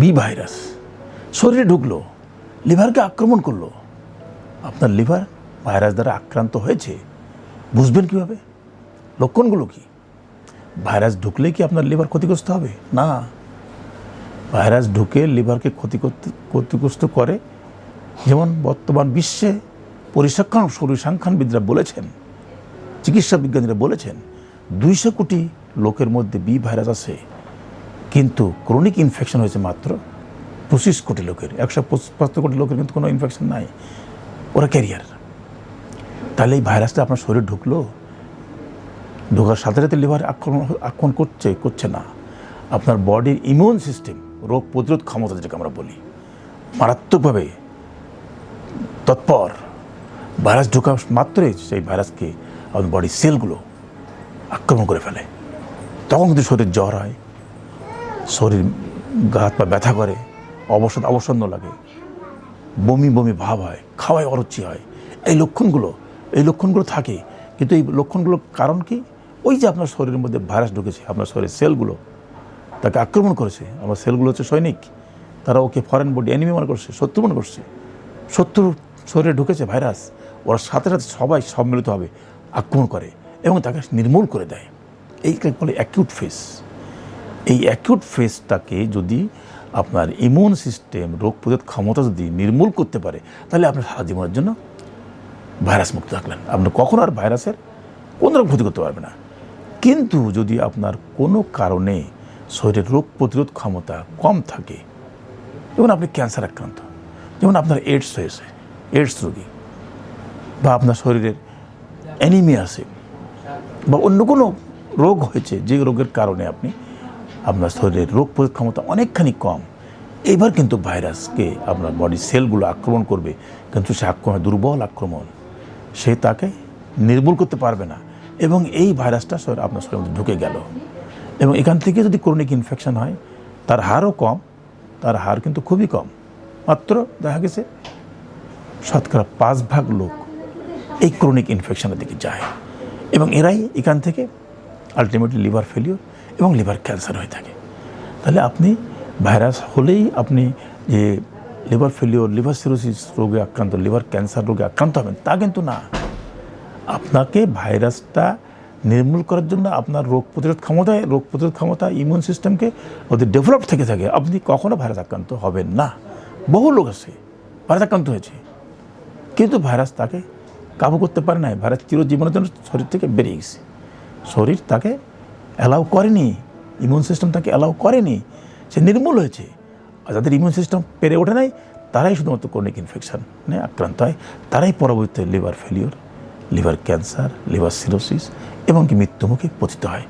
B virus. শরীরে ঢুকলো, লিভারকে আক্রমণ করল। আপনার লিভার ভাইরাস দ্বারা আক্রান্ত হয়েছে। বুঝবেন কীভাবে? লক্ষণগুলো কি? ভাইরাস ঢুকলে কি আপনার লিভার ক্ষতিগ্রস্ত হবে? না। ভাইরাস ঢুকে লিভারকে ক্ষতি ক্ষতিগ্রস্ত করে, যেমন বর্তমান বিশ্বে পরিসংখ্যান, পরিসংখ্যানবিদরা বলেছেন চিকিৎসা বিজ্ঞানীরা বলেছেন, দুইশো কোটি লোকের মধ্যে বি ভাইরাস আছে। কিন্তু ক্রনিক ইনফেকশন হয়েছে মাত্র পঁচিশ কোটি লোকের, একশো পঁচাত্তর কোটি লোকের কিন্তু কোনো ইনফেকশন নাই। ওরা ক্যারিয়ার তাহলে এই ভাইরাসটা আপনার শরীরে ঢুকলো, ঢোকার সাথে সাথে লিভার আক্রমণ আক্রমণ করছে করছে না। আপনার বডির ইমিউন সিস্টেম রোগ প্রতিরোধ ক্ষমতা যেটাকে আমরা বলি, মারাত্মকভাবে তৎপর। ভাইরাস ঢোকা মাত্রই সেই ভাইরাসকে আপনার বডির সেলগুলো আক্রমণ করে ফেলে। তখন কিন্তু শরীর জ্বর হয় শরীর গা হাত পা ব্যথা করে অবসাদ অবসন্ন লাগে, বমি বমি ভাব হয়, খাওয়ায় অরুচি হয়। এই লক্ষণগুলো এই লক্ষণগুলো থাকে, কিন্তু এই লক্ষণগুলোর কারণ কি? ওই যে আপনার শরীরের মধ্যে ভাইরাস ঢুকেছে, আপনার শরীরের সেলগুলো, তাকে আক্রমণ করেছে। আমার সেলগুলো হচ্ছে সৈনিক। তারা ওকে ফরেন বডি অ্যানিমি মনে করছে, শত্রু মনে করছে। শত্রু শরীরে ঢুকেছে ভাইরাস, ওরা সাথে সাথে সবাই সম্মিলিতভাবে আক্রমণ করে এবং তাকে নির্মূল করে দেয়। এইটাকে বলে অ্যাকিউট ফেস এই অ্যাকিউট ফেসটাকে যদি আপনার ইমিউন সিস্টেম রোগ প্রতিরোধ ক্ষমতা যদি নির্মূল করতে পারে, তাহলে আপনি সারা জীবনের জন্য ভাইরাস মুক্ত থাকলেন। আপনি কখনো আর ভাইরাসের কোনো রকম ক্ষতি করতে পারবে না। কিন্তু যদি আপনার কোনো কারণে শরীরের রোগ প্রতিরোধ ক্ষমতা কম থাকে, যেমন আপনি ক্যান্সার আক্রান্ত, যেমন আপনার এইডস হয়েছে এইডস রোগী, বা আপনার শরীরের অ্যানিমিয়া আছে, বা অন্য কোনো রোগ হয়েছে, যে রোগের কারণে আপনি আপনার শরীরের রোগ প্রতিরোধ ক্ষমতা অনেকখানি কম। এইবার কিন্তু ভাইরাসকে আপনার বডির সেলগুলো আক্রমণ করবে। কিন্তু সে আক্রমণ দুর্বল আক্রমণ। সে তাকে নির্মূল করতে পারবে না। এবং এই ভাইরাসটা শরীর- আপনার শরীরের মধ্যে ঢুকে গেল। এবং এখান থেকে যদি ক্রনিক ইনফেকশন হয়, তার হারও কম। তার হার কিন্তু খুবই কম। মাত্র দেখা গেছে শতকরা পাঁচ ভাগ লোক এই ক্রনিক ইনফেকশনের দিকে যায়। এবং এরাই এখান থেকে আলটিমেটলি লিভার ফেলিওর এবং লিভার ক্যান্সার হয়ে থাকে। তাহলে আপনি ভাইরাস হলেই আপনি যে লিভার ফেলিওর লিভার সিরোসিস রোগে আক্রান্ত লিভার ক্যান্সার রোগে আক্রান্ত হবেন, তা কিন্তু না। আপনাকে ভাইরাসটা নির্মূল করার জন্য আপনার রোগ প্রতিরোধ ক্ষমতায়, রোগ প্রতিরোধ ক্ষমতা ইমিউন সিস্টেমকে ওদের ডেভেলপ থেকে থাকে। আপনি কখনো ভাইরাস আক্রান্ত হবেন না। বহু লোক আছে ভাইরাস আক্রান্ত হয়েছে। কিন্তু ভাইরাস তাকে কাবু করতে পারে না ভাইরাস চিরজীবনের জন্য শরীর থেকে বেরিয়ে গেছে। শরীর তাকে অ্যালাউ করেনি ইমিউন সিস্টেম তাকে অ্যালাউ করেনি, সে নির্মূল হয়েছে। আর যাদের ইমিউন সিস্টেম পেরে ওঠে নাই, তারাই শুধুমাত্র ক্রনিক ইনফেকশনে আক্রান্ত হয়। তারাই পরবর্তীতে liver failure liver cancer liver cirrhosis এবং কি মৃত্যুমুখে পতিত হয়।